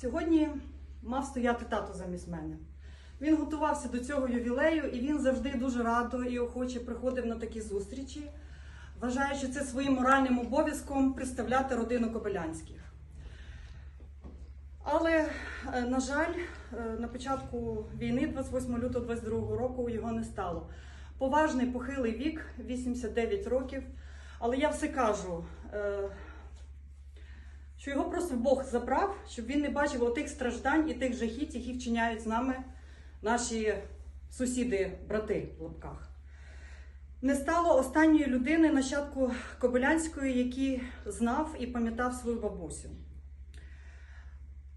Сьогодні мав стояти тато замість мене. Він готувався до цього ювілею і він завжди дуже радо і охоче приходив на такі зустрічі, вважаючи це своїм моральним обов'язком представляти родину Кобилянських. Але, е, на жаль, е, на початку війни, 28 лютого 22 року, його не стало. Поважний похилий вік, 89 років. Але я все кажу, е, що його просто Бог забрав, щоб він не бачив отих страждань і тих жахіть, які вчиняють з нами наші сусіди, брати в лапках. Не стало останньої людини нащадку Кобилянської, який знав і пам'ятав свою бабусю.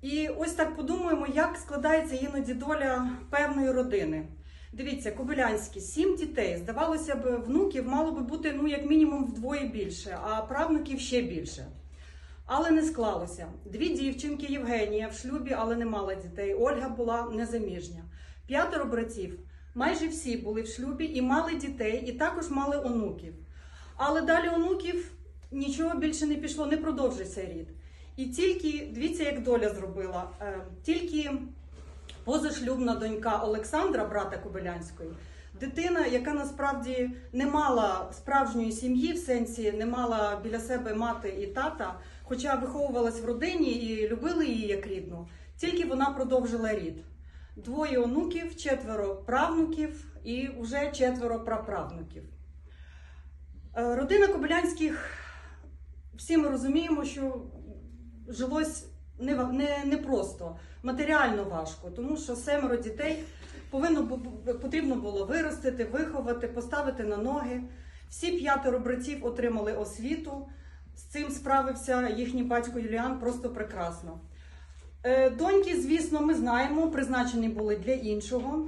І ось так подумаємо, як складається іноді доля певної родини. Дивіться, Кобилянські, сім дітей. Здавалося б, внуків мало би бути ну, як мінімум вдвоє більше, а правнуків ще більше. Але не склалося. Дві дівчинки Євгенія в шлюбі, але не мала дітей. Ольга була незаміжня. П'ятеро братів. Майже всі були в шлюбі і мали дітей, і також мали онуків. Але далі онуків нічого більше не пішло, не продовжився рід. І тільки, дивіться, як доля зробила, е, тільки позашлюбна донька Олександра, брата Кобилянської, дитина, яка насправді не мала справжньої сім'ї, в сенсі не мала біля себе мати і тата, хоча виховувалась в родині і любили її як рідну, тільки вона продовжила рід. Двоє онуків, четверо правнуків і вже четверо праправнуків. Е, Родина Кобилянських, всі ми розуміємо, що жилось не, ва- не, не матеріально важко, тому що семеро дітей повинно потрібно було виростити, виховати, поставити на ноги. Всі п'ятеро братів отримали освіту. З цим справився їхній батько Юліан просто прекрасно. Е, Доньки, звісно, ми знаємо, призначені були для іншого.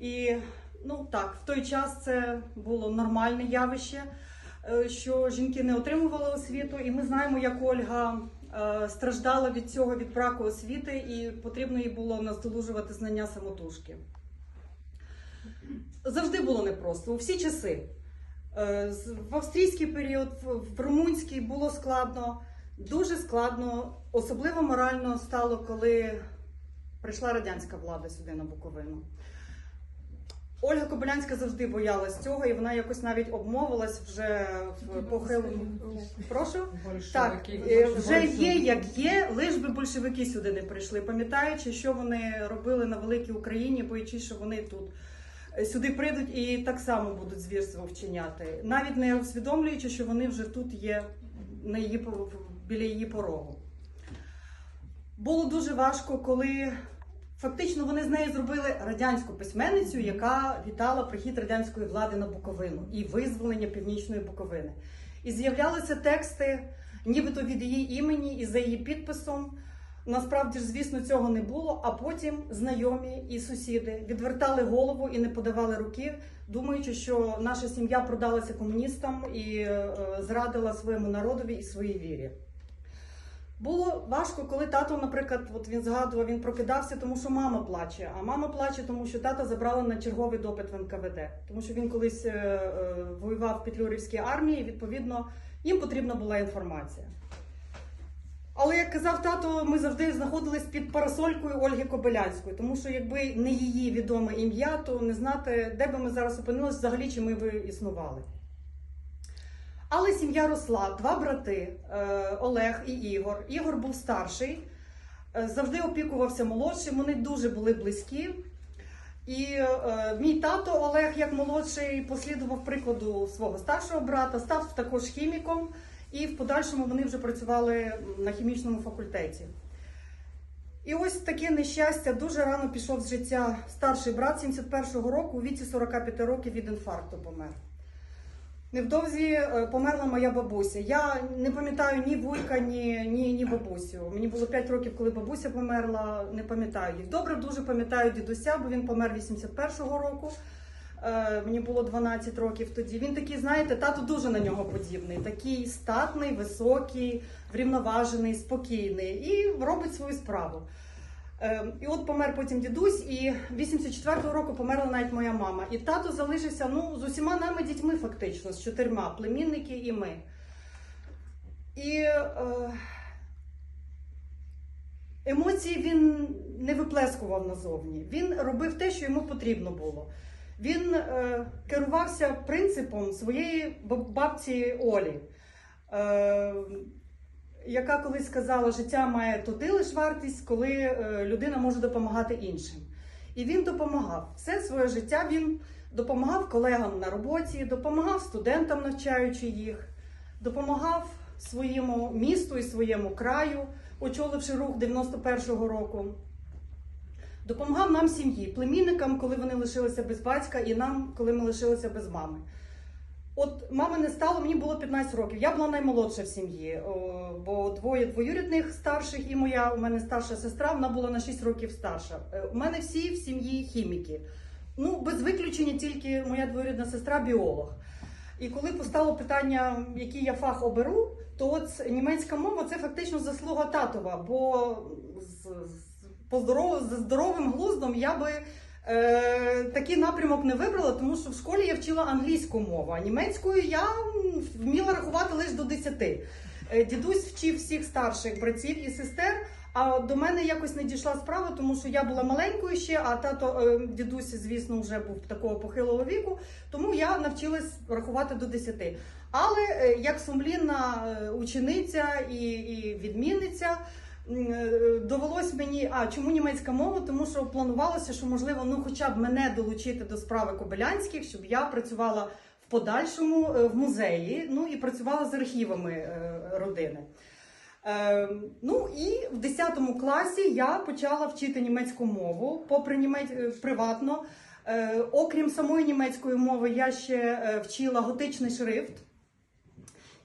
І ну так, в той час це було нормальне явище, е, що жінки не отримували освіту, і ми знаємо, як Ольга е, страждала від цього від браку освіти, і потрібно їй було наздолужувати знання самотужки. Завжди було непросто, у всі часи. Е, В австрійський період, в румунський було складно, дуже складно, особливо морально стало, коли прийшла радянська влада сюди на Буковину. Ольга Кобилянська завжди боялась цього, і вона якось навіть обмовилась вже в похилому. Прошу? Так, е, вже є як є, лиш би большевики сюди не прийшли, пам'ятаючи, що вони робили на великій Україні, боячись, що вони тут сюди прийдуть і так само будуть звірство вчиняти, навіть не усвідомлюючи, що вони вже тут є на її біля її порогу. Було дуже важко, коли фактично вони з нею зробили радянську письменницю, яка вітала прихід радянської влади на Буковину і визволення північної Буковини. І з'являлися тексти, нібито від її імені і за її підписом. Насправді ж, звісно, цього не було. А потім знайомі і сусіди відвертали голову і не подавали руки, думаючи, що наша сім'я продалася комуністам і е, зрадила своєму народові і своїй вірі. Було важко, коли тато, наприклад, от він згадував, він прокидався, тому що мама плаче. А мама плаче, тому що тата забрала на черговий допит в НКВД, тому що він колись е, е, воював в Петлюрівській армії. і, Відповідно, їм потрібна була інформація. Але як казав тато, ми завжди знаходились під парасолькою Ольги Кобилянської, тому що якби не її відоме ім'я, то не знати, де би ми зараз опинилися взагалі, чи ми би існували. Але сім'я росла, два брати е, Олег і Ігор. Ігор був старший, е, завжди опікувався молодшим, вони дуже були близькі. І е, мій тато Олег, як молодший, послідував прикладу свого старшого брата, став також хіміком, і в подальшому вони вже працювали на хімічному факультеті. І ось таке нещастя дуже рано пішов з життя старший брат 71-го року, у віці 45 років від інфаркту помер. Невдовзі е, померла моя бабуся. Я не пам'ятаю ні вуйка, ні, ні, ні бабусю. Мені було 5 років, коли бабуся померла, не пам'ятаю їх. Добре, дуже пам'ятаю дідуся, бо він помер 81-го року. Е, мені було 12 років тоді. Він такий, знаєте, тато дуже на нього подібний. Такий статний, високий, врівноважений, спокійний і робить свою справу. Е, І от помер потім дідусь, і 84-го року померла навіть моя мама. І тато залишився ну, з усіма нами дітьми, фактично, з чотирма племінники і ми. І е, емоції він не виплескував назовні. Він робив те, що йому потрібно було. Він е, керувався принципом своєї бабці Олі, е, яка колись сказала, життя має туди лиш вартість, коли е, людина може допомагати іншим. І він допомагав. Все своє життя він допомагав колегам на роботі, допомагав студентам, навчаючи їх, допомагав своєму місту і своєму краю, очоливши рух 91-го року. Допомагав нам сім'ї, племінникам, коли вони лишилися без батька, і нам, коли ми лишилися без мами. От мами не стало, мені було 15 років. Я була наймолодша в сім'ї, бо двоє двоюрідних старших, і моя у мене старша сестра, вона була на 6 років старша. Е, У мене всі в сім'ї хіміки. Ну, без виключення тільки моя двоюрідна сестра біолог. І коли постало питання, який я фах оберу, то от німецька мова це фактично заслуга татова, бо з, по здоров, з здоровим глуздом я би е, такий напрямок не вибрала, тому що в школі я вчила англійську мову, а німецькою я вміла рахувати лише до 10. Е, Дідусь вчив всіх старших братів і сестер. А до мене якось не дійшла справа, тому що я була маленькою ще, а тато е, дідусь, звісно, вже був такого похилого віку. Тому я навчилась рахувати до 10. Але е, як сумлінна учениця і, і відмінниця, довелось мені, а чому німецька мова? Тому що планувалося, що можливо, ну хоча б мене долучити до справи Кобилянських, щоб я працювала в подальшому е, в музеї, ну і працювала з архівами е, родини. Е, ну і в 10 класі я почала вчити німецьку мову, попри німець е, приватно. Е, окрім самої німецької мови, я ще е, вчила готичний шрифт,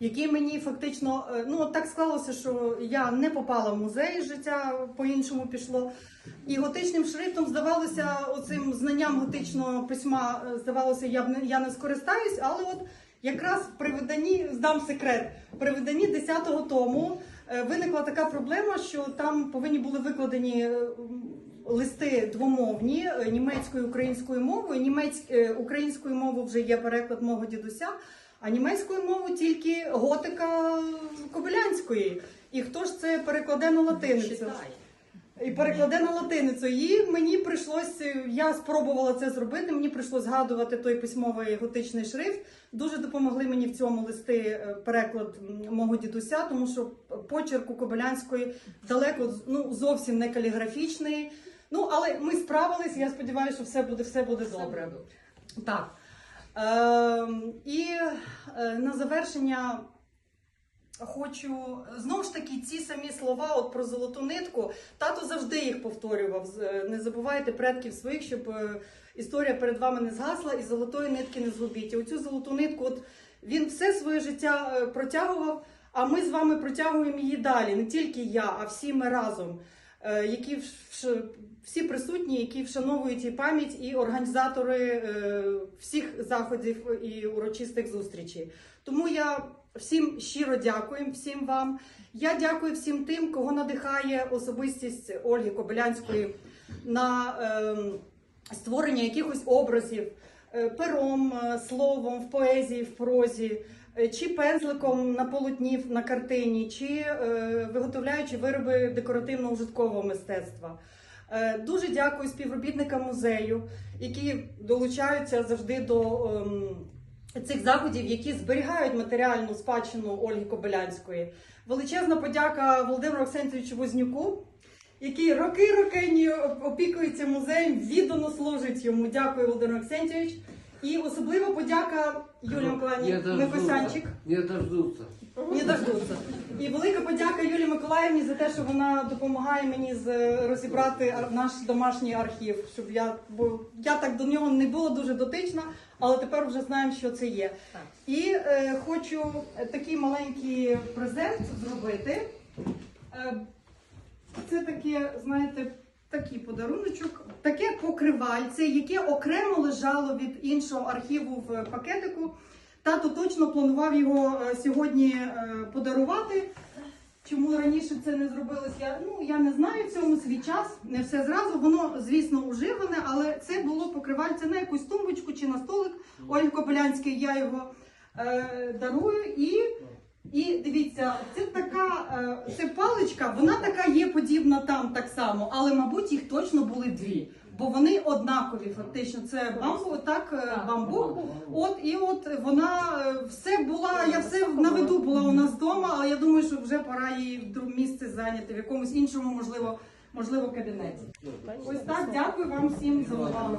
який мені фактично е, ну так склалося, що я не попала в музей, життя по-іншому пішло. І готичним шрифтом здавалося, оцим знанням готичного письма, е, здавалося, я не я не скористаюсь, але от якраз при виданні здам секрет, при виданні 10-го тому е, виникла така проблема, що там повинні були викладені. Листи двомовні німецькою українською мовою. Німець українською мовою вже є переклад мого дідуся, а німецькою мовою тільки готика Кобилянської. І хто ж це перекладе на латиницю? І перекладе на латиницю. І мені прийшлось, я спробувала це зробити. Мені прийшлось згадувати той письмовий готичний шрифт. Дуже допомогли мені в цьому листи е, переклад мого дідуся, тому що почерк у Кобилянської далеко ну, зовсім не каліграфічний. Ну, але ми справились. Я сподіваюся, що все буде, все буде добре. Так. Ем, і е, на завершення хочу знову ж таки ці самі слова от про золоту нитку. Тато завжди їх повторював. Е, Не забувайте предків своїх, щоб е, історія перед вами не згасла і золотої нитки не згубіть. І оцю золоту нитку, от він все своє життя протягував. А ми з вами протягуємо її далі. Не тільки я, а всі ми разом, які всі присутні, які вшановують і пам'ять, і організатори е, всіх заходів і урочистих зустрічей. Тому я всім щиро дякую, всім вам. Я дякую всім тим, кого надихає особистість Ольги Кобилянської на ем, створення якихось образів е, пером, е, словом, в поезії, в прозі, е, чи пензликом на полотні на картині, чи е, виготовляючи вироби декоративно-ужиткового мистецтва. Е, Дуже дякую співробітникам музею, які долучаються завжди до ем, цих заходів, які зберігають матеріальну спадщину Ольги Кобилянської. Величезна подяка Володимиру Оксентовичу Вознюку, який роки-роки опікується музеєм, віддано служить йому. Дякую, Володимир Оксентович. І особлива подяка Юлії Миколаївні Микосянчик. Не дождутся. Не дождуться. І велика подяка Юлії Миколаївні за те, що вона допомагає мені з розібрати ар- наш домашній архів. Щоб я бо я так до нього не була дуже дотична, але тепер вже знаємо, що це є. Так. І е, хочу такий маленький презент зробити. Е, це таке, знаєте, такий подаруночок, таке покривальце, яке окремо лежало від іншого архіву в пакетику. Тато точно планував його е, сьогодні е, подарувати. Чому раніше це не зробилось? Я ну я не знаю в цьому свій час. Не все зразу. Воно, звісно, уживане, але це було покривальце на якусь тумбочку чи на столик Ольги Кобилянської. Я його е, дарую і І дивіться, це така е, це паличка, вона така є подібна там так само, але мабуть їх точно були дві, бо вони однакові. Фактично, це бамбу, так е, бамбук. От і от вона е, все була. Я все на виду була у нас вдома, але я думаю, що вже пора її місце зайняти в якомусь іншому, можливо, можливо, кабінеті. Ось так. Дякую вам всім за увагу.